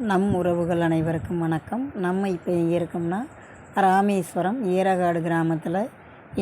நம் உறவுகள் அனைவருக்கும் வணக்கம். நம்ம இப்போ எங்கே இருக்கோம்னா ராமேஸ்வரம் ஏரகாடு கிராமத்தில்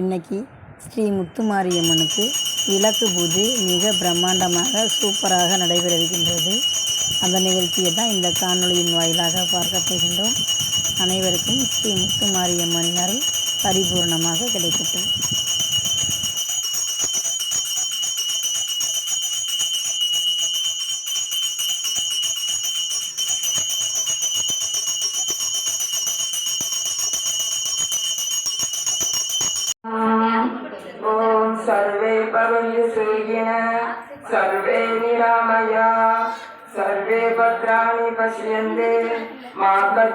இன்னைக்கு ஸ்ரீ முத்துமாரியம்மனுக்கு விளக்கு பூஜை மிக பிரம்மாண்டமாக சூப்பராக நடைபெறவிருக்கின்றது. அந்த நிகழ்ச்சியை தான் இந்த காணொலியின் வாயிலாக பார்க்க போகின்றோம். அனைவருக்கும் ஸ்ரீ முத்துமாரியம்மனின் அருள் பரிபூர்ணமாக கிடைக்கட்டும்.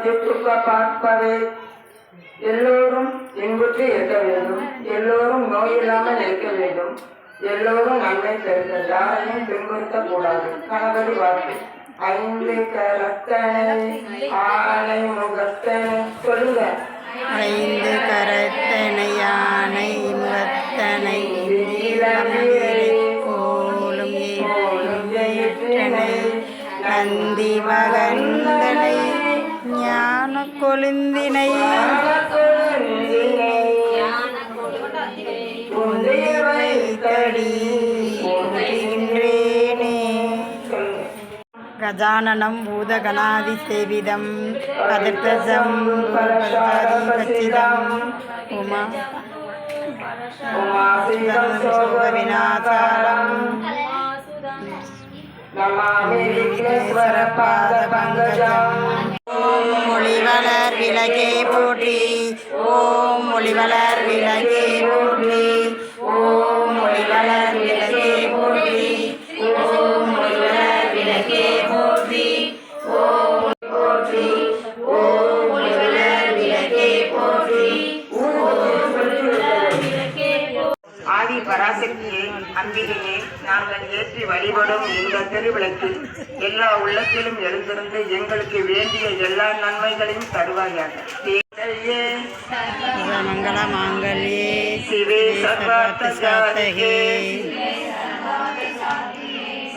தீர்ப்புக்க பார்ப்பவை எல்லோரும் இன்புற்று இருக்க வேண்டும். எல்லோரும் நோய் இல்லாமல் இருக்க வேண்டும். எல்லோரும் நன்மை சேர்ந்த யாரையும் துன்புறுத்தக்கூடாது கணவர் வாக்கு ஐந்து கரத்தனை ஆனை முகத்தனை. சொல்லுங்க. ஐந்து கரத்தனை யானை முகத்தனை. போலும் நந்தி மகன் ஞான கொழுந்தினை கஜானனம் பூதகணாதி சேவிதம் கதர்த்தசம் கச்சிதம் உமா. சோக விநாசாரம் விக்னேஸ்வர பாத பங்கஜம் ஓம் மொழிவளர் விலகே போற்றி ஓம் மொழிவளர் விலகே போற்றி பராசக்தியை அம்பிகையை நாங்கள் ஏற்றி வழிபடும் இந்த திருவிளக்கில் எல்லா உள்ளத்திலும் எழுந்திருந்து எங்களுக்கு வேண்டிய எல்லா நன்மைகளையும் தருவாயாக. மங்கள மாங்கல்யே. சிவே சர்வார்த்த சாதகே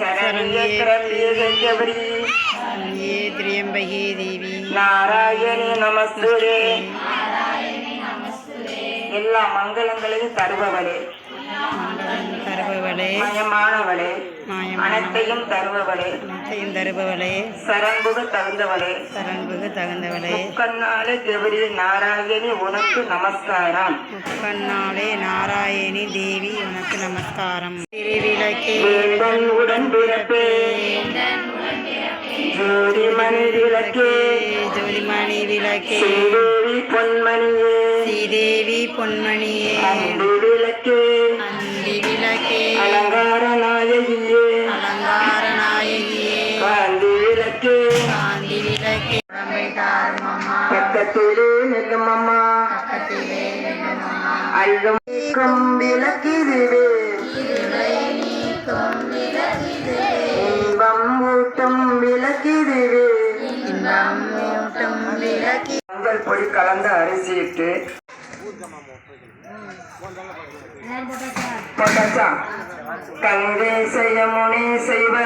சரண்யே திரவியே கஞ்சபரி தேவி. நாராயணி நமஸ்துரே. எல்லா மங்களங்களையும் தருபவரே. தருபவளே. மாயமான அனைத்தையும் தருபவளே. அனைத்தையும் தருபவளே. சரண்புக தகுந்தவளே. சரண்புகு தகுந்தவளே. முக்கண்ணாலே கௌரி நாராயணி உனக்கு நமஸ்காரம். முக்கண்ணாளே நாராயணி தேவி உனக்கு நமஸ்காரம். திருவிளக்கே உடன் பிறப்பே. ஜோதி மணி விளக்கே. ஜோதிமணி விளக்கே. பொன்மணியே. ஸ்ரீதேவி பொன்மணியே. விளக்கே. அலங்கார நாயகியே அலங்கார நாயகியே காந்தி விளக்கே காந்தி விளக்கே பக்கத்திலே நெல்லும் அம்மா. அல்லும் விளக்கிதுவே. இன்பம் ஊட்டும் விளக்கிதுவே. மஞ்சள் பொடி கலந்த அரிசிட்டு போட்டாச்சா? கங்கை செய்ய முனி செய்வ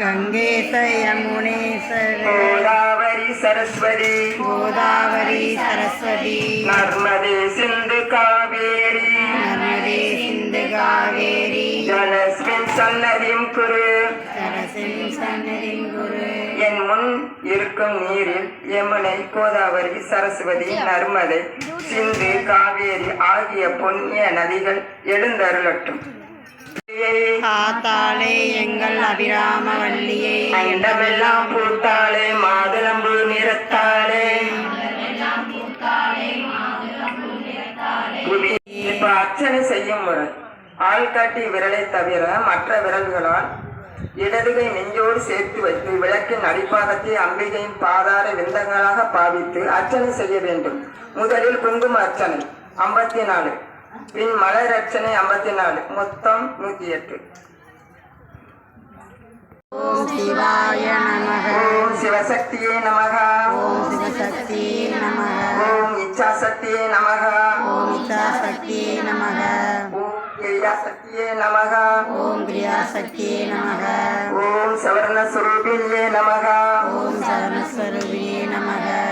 கங்கேச யமுனேஸ்வர கோதாவரி சரஸ்வதி. கோதாவரி சரஸ்வதி. நர்மதே சிந்து காவேரி. நர்மதே சிந்து காவேரி. ஜலஸ்மின் சன்னதியும் குரு. சன்னதின் குரு. என் முன் இருக்கும் நீரில் யமுனை கோதாவரி சரஸ்வதி நர்மதை சிந்து காவேரி ஆகிய புண்ணிய நதிகள் எழுந்தருளட்டும். காத்தாளே எங்கள் அபிராம வள்ளியே அண்டமெல்லாம் பூத்தாளே மாதுளம்பு நிறத்தாளே இப்ப அர்ச்சனை செய்யும் முறை ஆள்காட்டி விரலை தவிர மற்ற விரல்களால் இடதுகை நெஞ்சோடு சேர்த்து வைத்து விளக்கின் அடிப்பாகத்தை அம்பிகையின் பாதார விந்தங்களாக பாவித்து அர்ச்சனை செய்ய வேண்டும். முதலில் குங்கும அர்ச்சனை. ஐம்பத்தி நாலு. பின் மலர் அர்ச்சனை ஐம்பத்தி நாலு மொத்தம் நூத்தி எட்டு ஓம் சிவாய நமக. ஓம் சிவசக்தியே நமக. ஓம் சிவசக்தியே நமக. ஓம் இச்சாசக்தியே நமக. ஓம் இச்சாசக்தியே நமக. ஓம் கிரியாசக்தியே நமக. ஓம் கிரியாசக்தியே நமக. ஓம் சவர்ண சுரூபிணியே நமக.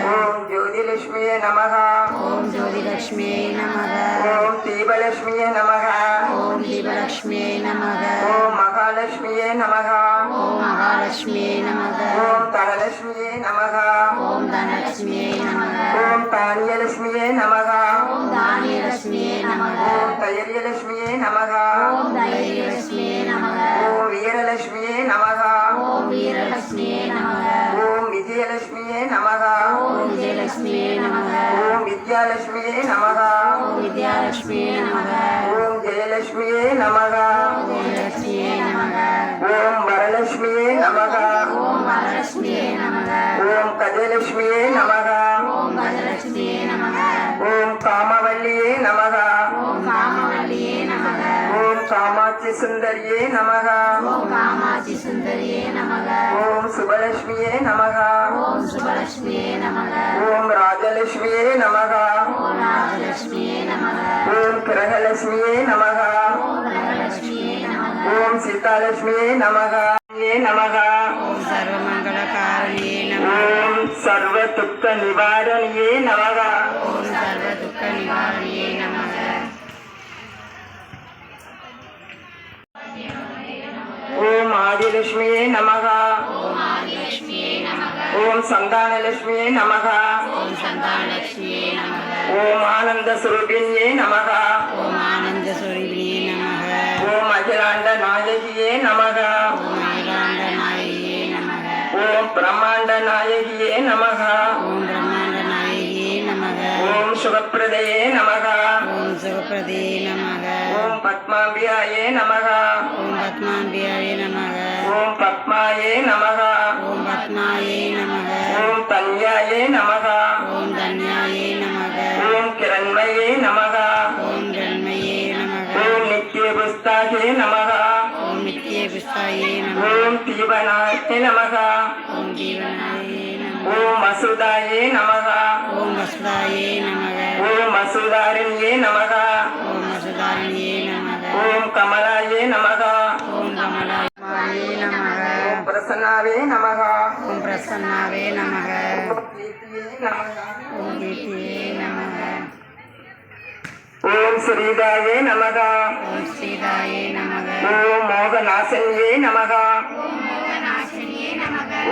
ஓம் சரண நமக ஓம் ஜோதிலக்ஷ்மியை நமக ஓம் தீபலட்சுமியே நமக ஓம் தீபலக்ஷ்மியை நமக ஓம் மகாலட்சுமியே நமக ஓம் மகாலட்சுமியை நமக ஓம் தனலட்சுமியே நமக ஓம் தனலட்சுமியை நமக ஓம் தானியலட்சுமியே நமக ஓம் தானியலட்சுமியை நமக ஓம் தைரியலட்சுமியே நமக ஓம் தைரியலட்சுமியை நமக ஓம் வீரலட்சுமியே நமக ஓம் வீரலட்சுமியை நமக ஓம் விஜயலட்சுமியை நமக ஓம் வித்யாலட்சுமியே நமக. ஓம் வித்யாலட்சுமியை நமக. ஓம் ஜெயலட்சுமியே நமக. ஜெயலட்சுமியை நமக. ஓம் வரலட்சுமியே நமக. ஓம் வரலட்சுமியை நமக. ஓம் கஜலட்சுமியே நமக. ஓம் கஜலட்சுமியை நமக. ஓம் காமவல்லியே நமக. ஓம் காமவல்லியே நமக ஓம் காமாட்சி சுந்தரியே நமக ஓம் காமாட்சி சுந்தரியே நமக ஓம் சுபலட்சுமியே நமக ஓம் சுபலட்சுமியே நமக ஓம் ராஜலட்சுமியே நமக ஓம் ராஜலட்சுமியே நமக ஓம் கிரகலட்சுமியே நமக ஓம் கிரகலட்சுமியே நமக ஓம் சீதாலட்சுமியே நமக ஏ நமக ஓம் சர்வமங்களகாரணியே நமக ஓம் சர்வ துக்க ஆதிலட்சுமியே நமக. ஓம் சந்தானலட்சுமியே நமக. ஓம் ஆனந்த சுரூபிணியே நமக. ஓம் அகிலாண்ட நாயகியே நமக. ஓம் பிரம்மாண்ட நாயகியே நமக. ஓம் சுகப்பிரதையே நமக ஓம் சுகப்பிரதே நமக ஓம் பத்மாம்பியாயே நமக ஓம் பத்மாம்பியாயே நமக ஓம் பத்மாயே நமக ஓம் பத்மாயே நமக ஓம் தன்யாயே நமக ஓம் தன்யாயே நமக ஓம் கிரண்மயே நமக ஓம் ஜன்மயே நமக ஓம் நித்ய புஸ்தாகே நமக ஓம் நித்திய புஸ்தாயே நமக ஓம் தீபனாயே நமக ஓம் ஜீவனாயே நமக ஓம் மசுதாயே நமக வசுதாயே நமக ஓம் மசுதாரிணியே நமக ஓம் வசுதாரணியே நமக ஓம் கமலாயே நமக ஓம் கமலாயே நமக ஓம் பிரசன்னாவே நமக ஓம் பிரசன்னாவே நமக ஓம் கீர்த்தியே நமக ஓம் ஸ்ரீதாயே நமக ஓம் ஸ்ரீதாயே நமக ஓம் மோகநாசன்யே நமக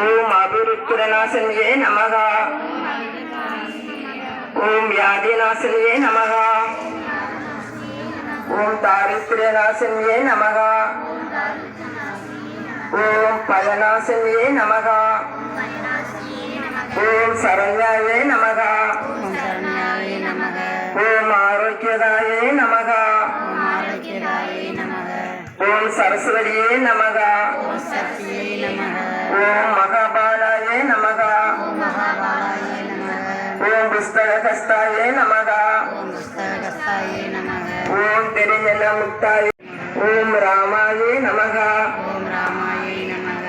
ஓம் அபிருத்திரநாசன்யே நமக ஓம் வியாதிநாசன்யே நமகா. ஓம் தாரித்திரநாசினியே நமகா. ஓம் பயநாசன்யே நமகா. ஓம் சரண்யாயே நமகா. ஓம் ஆரோக்கியதாயே நமகா. ஓம் சரஸ்வதியே நமகா. ஓம் மகாபாலாயே நமகா. ஓம் புஸ்தகஸ்தாயே நமக ஓம் புஸ்தகஸ்தாயே நமக ஓம் திரியன முக்தாயே ஓம் ராமாயே நமக ஓம் ராமாயே நமக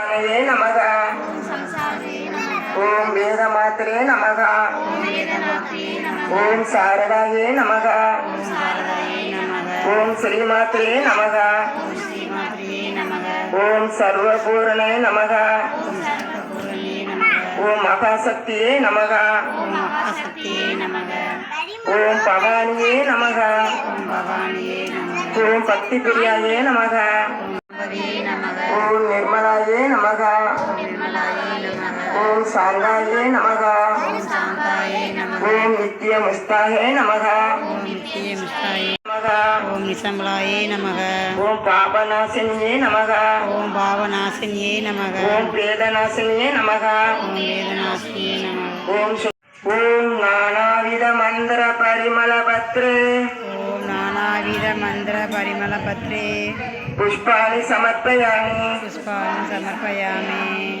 ராமாயே நமக ஓம் ஓம் வேதமாத்தியே நமக ஓம் சாரதாயே நமக ஓம் ஓம் சர்வபூரணே நமக ஓம் சர்வபூரணே நமக ஓம் மகாசக்தியே நமக. ஓம் மகாசக்தியே நமக. ஓம் பவானியே நமக. ஓம் பவானியே நமக. ஓம் பக்தி பிரியாயே நமக. ஓம் பகவே நமக. ஓம் நிர்மலாயே நமக. ஓம் சாந்தாயே நமக. ஓம் நித்திய முஸ்தாயே நமக. ஓம் நிசம்பலாயே நமக. ஓம் பாபநாசினியே நமக. ஓம் பாவநாசினியே நமக. ஓம் வேதநாசினியே நமக. ஓம் வேதநாசினியே நமக. ஓம் ஓம் நானாவித மந்திர பரிமள பத்ரு ஓம் நானாவித மந்திர பரிமள பத்ரே புஷ்பாணி சமர்ப்பயாமி புஷ்பான் சமர்ப்பயாமி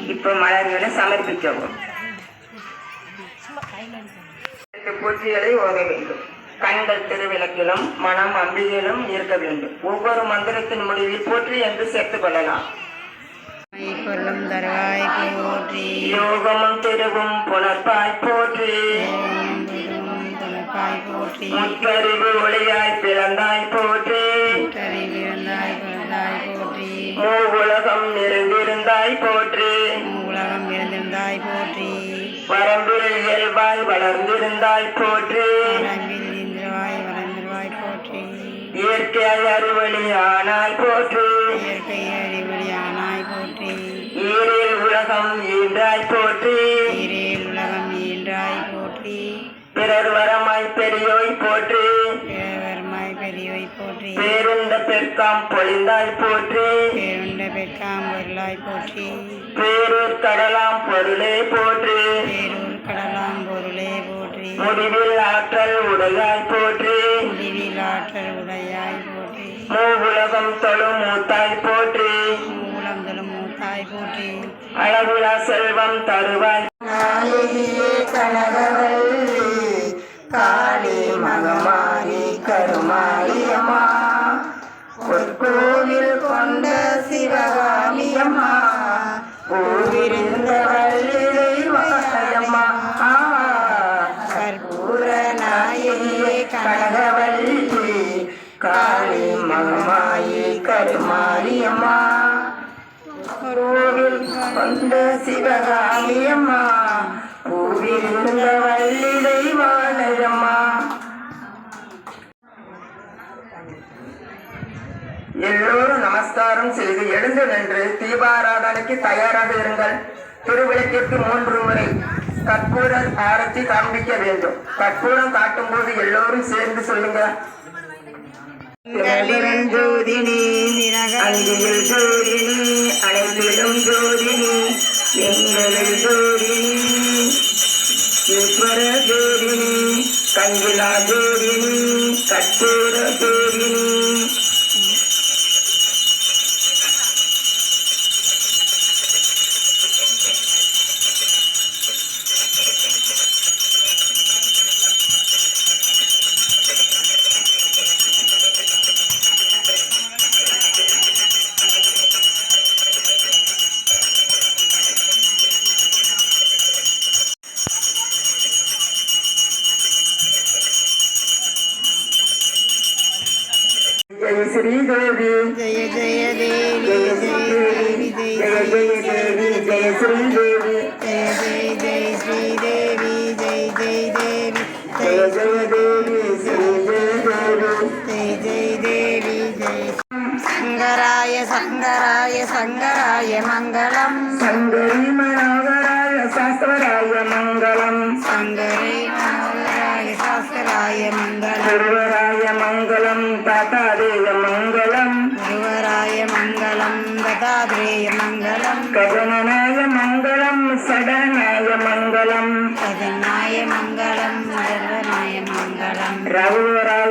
இப்ப மலர்களை சமர்ப்பிக்கவும் எட்டு பூச்சிகளை ஓத வேண்டும். கண்கள் திருவிளக்கிலும் மனம் அம்பிகையிலும் இருக்க வேண்டும். ஒவ்வொரு மந்திரத்தின் முடிவில் போற்றி என்று சேர்த்துக் கொள்ளலாம். பொருளும் தருவாய் போற்றி. யோகமும் திருவும் புனர்பாய் போற்றி. போற்றி. முற்றறிவு ஒளியாய் பிறந்தாய் போற்றி. கரை விழுந்தாய் பிறந்தாய் போற்றி. மூவுலகம் நிறைந்திருந்தாய் போற்றி. உலகம் இருந்திருந்தாய் போற்றி. வரம்பில் இயல்பாய் வளர்ந்திருந்தாய் போற்றி. இந்திரவாய் வளர்ந்திருவாய் போற்றி. இயற்கை அறிவழியானாய் போற்றி. இயற்கை அறிவொளியானாய் போற்றி. ஈரில் உலகம் ஈன்றாய் போற்றி. ஈரேல் உலகம் ஈன்றாய் போற்றி. பிறர் பெரியோய் போற்றி. பேரவர்மாய் பெரியோய் போற்றி. பேருண்ட பெருக்காம் பொழிந்தாய் போற்றி. பேருண்ட பெற்காம் பொருளாய் போற்றி. பேரூர் கடலாம் பொருளே போற்றி. பேரூர் கடலாம் பொருளே போற்றி. முடிவில் ஆற்றல் உடையாய் போற்றி. முடிவில் ஆற்றல் உடையாய் போற்றி. மூவுலகம் தொழு மூத்தாய் போற்றி. மூலம் தொழும் மூத்தாய் போற்றி. அளவுலா செல்வம் தருவாய். நாயகியே கனகவல்லி காளி மகமாரி கருமாரி அம்மா பொற்கோவில் கொண்ட சிவகாமி அம்மா பூவிருந்த வள்ளிலை வாயம்மா கற்பூர நாயகியே கனகவல்லி காளி மகமாயி கருமாரி அம்மா கோவில் கொண்ட சிவகாமி அம்மா இருந்த வள்ளிலை வாழம்மா எல்லோரும் நமஸ்காரம் செய்து எழுந்து நின்று தீபாராதனைக்கு தயாராக இருங்கள். திருவிளக்கிற்கு மூன்று முறை கற்பூர ஆரத்தி காண்பிக்க வேண்டும். கற்பூரம் காட்டும் போது எல்லோரும் சேர்ந்து சொல்லுங்க ஜோதினி அங்கியில் ஜோதினி அனைத்திலும் ஜோதினி எங்களில் ஜோதினி. ஈஸ்வர ஜோதினி கங்கிலா ஜோதினி கட்டூர ஜோதினி జయ జయ దేవి జయ దేవి. జయ జయ దేవి జయ శ్రీదేవి జయ జయ జయ శ్రీదేవి జయ జయ దేవి జయ జయ దేవి. శ్రీదేవి జయ జయ దేవి జయ సంగరాయ సంగరాయ సంగరాయ మంగళం. సంగరి మనోహరాయ శాస్త్రరాయ మంగళం. సంగరి మనోహరాయ శాస్త్రరాయ మంగళం. మంగళం. తాత ததாத்ரேய மங்களம். கஜனநாய மங்களம் சடநாய மங்களம். சதநாய மங்களம் மங்களம். ரகுவராய